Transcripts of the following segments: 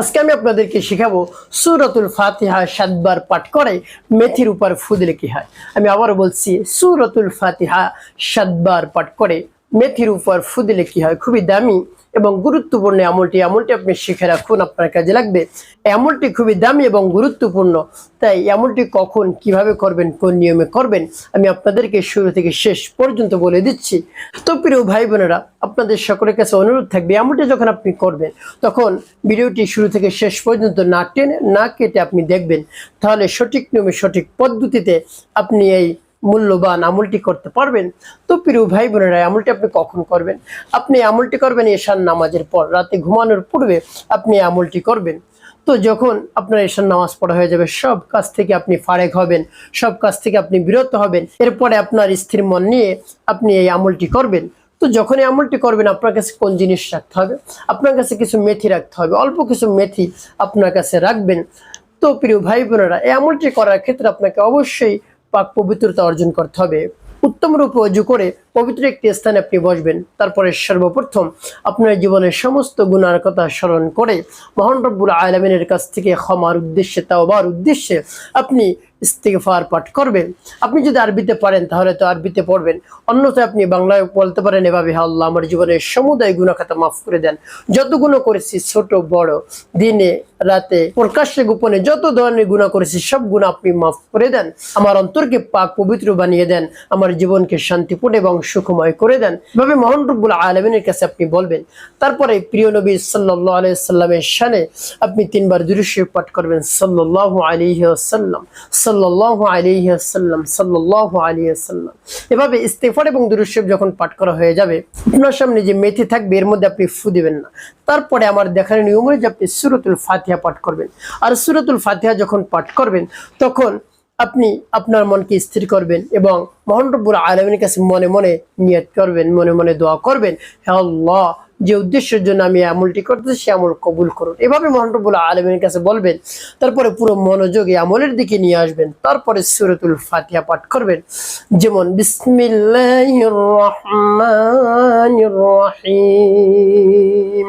আজকে আমি আপনাদেরকে শেখাবো সুরতুল ফাতিহা সাতবার পাঠ করে মেথির উপর ফুদলে কি হয়। আমি আবার বলছি, সুরতুল ফাতিহা সাতবার পাঠ করে মেথির উপর ফুদলে কি হয়? খুবই দামি এবং গুরুত্বপূর্ণ আমলটি। আমলটি আপনি শিখে রাখুন, আপনার কাজে লাগবে। এই আমলটি খুবই দামি এবং গুরুত্বপূর্ণ। তাই আমলটি কখন কীভাবে করবেন, কোন নিয়মে করবেন, আমি আপনাদেরকে শুরু থেকে শেষ পর্যন্ত বলে দিচ্ছি। তো প্রিয় ভাই বোনেরা, আপনাদের সকলের কাছে অনুরোধ থাকবে এই আমলটি যখন আপনি করবেন, তখন ভিডিওটি শুরু থেকে শেষ পর্যন্ত না টেনে, না কেটে আপনি দেখবেন। তাহলে সঠিক নিয়মে সঠিক পদ্ধতিতে আপনি এই মূল্যবান আমলটি করতে পারবেন। তো প্রিয় ভাই বোনেরা আমলটি আপনি কখন করবেন? আপনি আমলটি করবেন এশান নামাজের পর। রাতে ঘুমানোর পূর্বে আপনি আমলটি করবেন। তো যখন আপনার এশান নামাজ পড়া হয়ে যাবে, সব কাজ থেকে আপনি ফারেক হবেন, সব কাজ থেকে আপনি বিরত হবেন। এরপরে আপনার স্থির মন নিয়ে আপনি এই আমলটি করবেন। তো যখন এই আমলটি করবেন, আপনার কাছে কোন জিনিস রাখতে হবে? আপনার কাছে কিছু মেথি রাখতে হবে। অল্প কিছু মেথি আপনার কাছে রাখবেন। তো প্রিয় ভাই বোনেরা, এই আমলটি করার ক্ষেত্রে আপনাকে অবশ্যই পাক পবিত্রতা অর্জন করতে হবে। উত্তম রূপে অজু করে পবিত্র একটি স্থানে আপনি বসবেন। তারপরে সর্বপ্রথম আপনার জীবনের সমস্ত গুণার কথা স্মরণ করে মহান রব্বুল আলমিনের কাছ থেকে ক্ষমার উদ্দেশ্যে, তাওবার উদ্দেশ্যে আপনি ইস্তিগফার পাঠ করবেন। আপনি যদি আরবিতে পারেন তাহলে তো আরবিতে পড়বেন। অন্যথায় আপনি বাংলায় বলতে পারেন, এভাবে, "হে আল্লাহ, আমার জীবনের সমুদায় গুণাখাতা মাফ করে দেন। যত গুণা করেছি, ছোট, বড়, দিনে, রাতে, প্রকাশ্যে, গোপনে, যত ধরনের গুণা করেছি, সব গুণা আপনি মাফ করে দেন। আমার অন্তরকে পাক, পবিত্র বানিয়ে দেন। আমার জীবনকে শান্তিপূর্ণ এবং সুখময় করে দেন। এভাবে মোহন রব্বুল আলমিনের কাছে আপনি বলবেন। তারপরে প্রিয় নবী সাল্লাহ আলাইসাল্লামের সানে আপনি তিনবার দৃশ্য পাঠ করবেন। সাল্লাহ আসাল্লাম সাল্লাহ আলিহি আসাল্লাম সাল্লাহ আলিহি আসাল্লাম এভাবে ইস্তেফার এবং দুরুশেব যখন পাঠ করা হয়ে যাবে, আপনার সামনে যে মেথি থাকবে, এর মধ্যে আপনি ফু দিবেন না। তারপরে আমার দেখার নিয়ম হলো যে আপনি সুরতুল ফাতিহা পাঠ করবেন। আর সুরতুল ফাতিহা যখন পাঠ করবেন, তখন আপনি আপনার মনকে স্থির করবেন এবং মহান রব্বুল আলমীর কাছে মনে মনে নিয়ত করবেন, মনে মনে দোয়া করবেন হ্যাঁ আল্লাহ যে উদ্দেশ্যের জন্য আমি আমলটি করতেছি, সে আমল কবুল করুন। এভাবে মহান আলমের কাছে বলবেন, তারপরে পুরো মনোযোগ আমলের দিকে নিয়ে আসবেন, তারপরে সুরতুল ফাতিয়া পাঠ করবেন। যেমন বিসমিল্লাহ রহমান রহিম।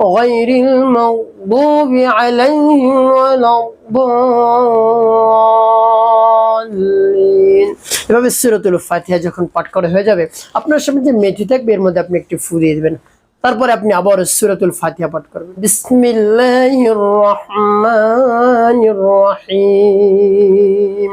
غير المغضوب عليهم ولا الضالين এভাবে সুরতুল ফাতিহা যখন পাঠ করা হয়ে যাবে আপনার সামনে যে মেথি থাকবে এর মধ্যে আপনি একটু ফু দিয়ে দেবেন তারপরে আপনি আবার সুরতুল ফাতিহা পাঠ করবেন বিসমিল্লাহির রহমানির রহিম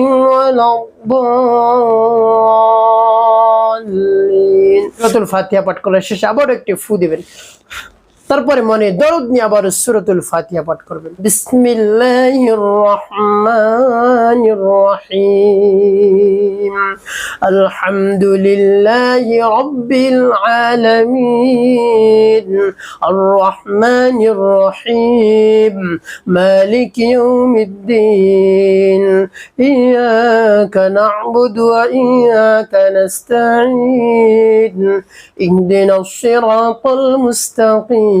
ولا الضالين সুরাতুল ফাতিহা পাঠ করার শেষে আবার একটি ফু দিবেন তারপরে মনে দরদ নিয়ে আবার সুরতুল ফাতিহা পাঠ করবেন। বিসমিল্লাহির রহমানির রহিম আলহামদুলিল্লাহি রাব্বিল আলামিন। আর রহমানির রহিম মালিক ইয়াউমিদ্দিন। ইয়াকা না'বুদু ওয়া ইয়াকা নাস্তাঈন। ইহদিনাস সিরাতাল মুস্তাকিম।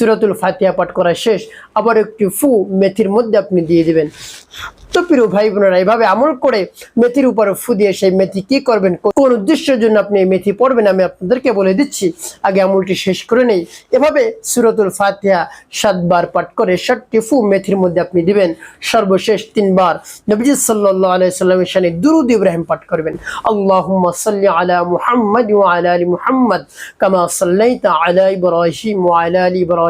সুরাতুল ফাতিহা পাঠ করা শেষ, আবার একটি ফু মেথির মধ্যে আপনি দিয়ে দিবেন। তো প্রিয় ভাই বোনেরা, এভাবে আমল করে মেথির উপরে ফু দিয়ে সেই মেথি কি করবেন? কোন উদ্দেশ্যের জন্য আপনি এই মেথি পড়বেন? আমি আপনাদেরকে বলে দিচ্ছি, আগে আমলটি শেষ করে নেই। এভাবে সুরতুল ফাতিহা সাতবার পাঠ করে ষাটটি ফু মেথির মধ্যে আপনি দিবেন। সর্বশেষ তিনবার নবীজি সাল্লাল্লাহু আলাইহি সাল্লামের শানে দুরুদ ইব্রাহিম পাঠ করবেন। আল্লাহুম্মা সাল্লি আলা মুহাম্মাদ আলা আলি মুহাম্মাদ, কামা সাল্লাইতা আলা ইব্রাহিম আলা আলি ইব্রাহিম।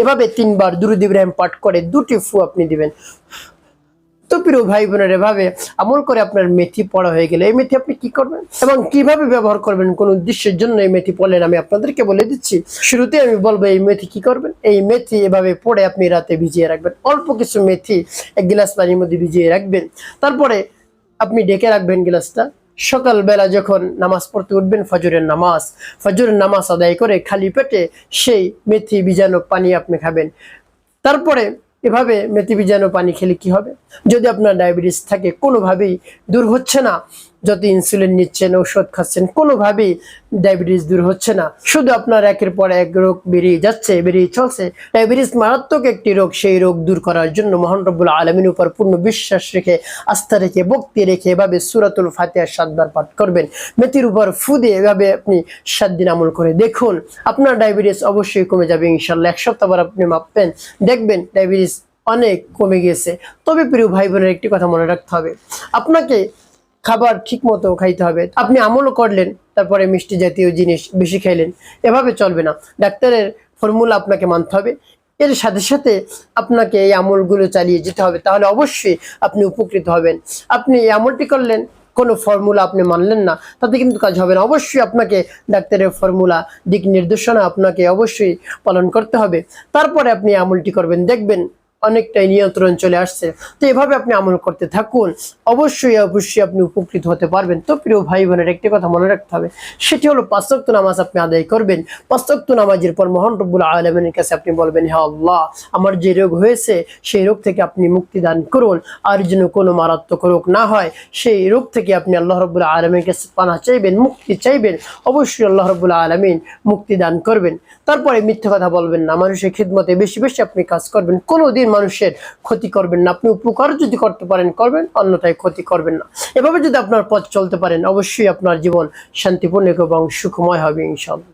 এভাবে তিনবার দুরুদ ইব্রাহিম পাঠ করে দুটি ফু আপনি দিবেন। তো প্রিয় ভাই বোনের এভাবে আমল করে আপনার মেথি পড়া হয়ে গেলে এই মেথি আপনি কি করবেন? এবং কীভাবে ব্যবহার করবেন, কোন উদ্দেশ্যের জন্য এই মেথি পড়লেন আমি আপনাদেরকে বলে দিচ্ছি। শুরুতে আমি বলব, এই মেথি কি করবেন? এই মেথি এভাবে পড়ে আপনি রাতে ভিজিয়ে রাখবেন। অল্প কিছু মেথি এক গিলাস পানির মধ্যে ভিজিয়ে রাখবেন। তারপরে আপনি ডেকে রাখবেন গিলাসটা। সকালবেলা যখন নামাজ পড়তে উঠবেন, ফজরের নামাজ ফজরের নামাজ আদায় করে খালি পেটে সেই মেথি বীজাণু পানি আপনি খাবেন। তারপরে এভাবে মেথি বীজাণু পানি খেলে কি হবে? যদি আপনার ডায়াবেটিস থাকে, কোনোভাবেই দূর হচ্ছে না। যত ইনসুলিন নিচ্ছেন, ঔষধ খাচ্ছেন, কোনোভাবেই ডায়াবেটিস দূর হচ্ছে না। শুধু আপনার একের পর এক রোগ বেরিয়ে যাচ্ছে, বেরিয়ে চলছে। ডায়াবেটিস মারাত্মক একটি রোগ, সেই রোগ দূর করার জন্য মহান রব্বুল আলমিন উপর পূর্ণ বিশ্বাস রেখে, আস্থা রেখে, ভক্তি রেখে এভাবে সুরাতুল ফাতিহা সাতবার পাঠ করবেন। মেথির উপর ফু দিয়ে এভাবে আপনি সাত দিন আমল করে দেখুন, আপনার ডায়াবেটিস অবশ্যই কমে যাবে ইনশাল্লাহ এক সপ্তাহ পর আপনি মাপবেন, দেখবেন ডায়াবেটিস অনেক কমে গেছে তবে প্রিয় ভাই বোনের একটি কথা মনে রাখতে হবে, আপনাকে খাবার ঠিক মতো খাইতে হবে। আপনি আমলও করলেন, তারপরে মিষ্টি জাতীয় জিনিস বেশি খাইলেন। এভাবে চলবে না। ডাক্তারের ফর্মুলা আপনাকে মানতে হবে। এর সাথে সাথে আপনাকে এই আমলগুলো চালিয়ে যেতে হবে। তাহলে অবশ্যই আপনি উপকৃত হবেন। আপনি এই আমলটি করলেন, কোনো ফর্মুলা আপনি মানলেন না, তাতে কিন্তু কাজ হবে না। অবশ্যই আপনাকে ডাক্তারের ফর্মুলা, দিক নির্দেশনা আপনাকে অবশ্যই পালন করতে হবে। তারপরে আপনি আমলটি করবেন। দেখবেন অনেকটাই নিয়ন্ত্রণ চলে আসছে। তো এভাবে আপনি আমল করতে থাকুন। অবশ্যই অবশ্যই আপনি উপকৃত হতে পারবেন। তো প্রিয় ভাই বোনের একটি কথা মনে রাখতে হবে, সেটি হলো পাঁচক্ত নামাজ আপনি আদায় করবেন। পাঁচক্ত নামাজের পর মহান রব্বুল আলমের কাছে আপনি বলবেন হ্যাঁ আল্লাহ, আমার যে রোগ হয়েছে, সেই রোগ থেকে আপনি মুক্তি দান করুন। আর যেন কোনো মারাত্মক রোগ না হয়, সেই রোগ থেকে আপনি আল্লাহ রব্বুল আলমের কাছে পানা চাইবেন, মুক্তি চাইবেন। অবশ্যই আল্লাহ রব্বুল আলমিন মুক্তি দান করবেন। তারপরে মিথ্যে কথা বলবেন না। মানুষের খিদমতে বেশি বেশি আপনি কাজ করবেন। কোনোদিন মানুষের ক্ষতি করবেন না। আপনি উপকার যদি করতে পারেন, করবেন, অন্যথায় ক্ষতি করবেন না। এভাবে যদি আপনার পথ চলতে পারেন, অবশ্যই আপনার জীবন শান্তিপূর্ণ এবং সুখময় হবে ইনশাল্লাহ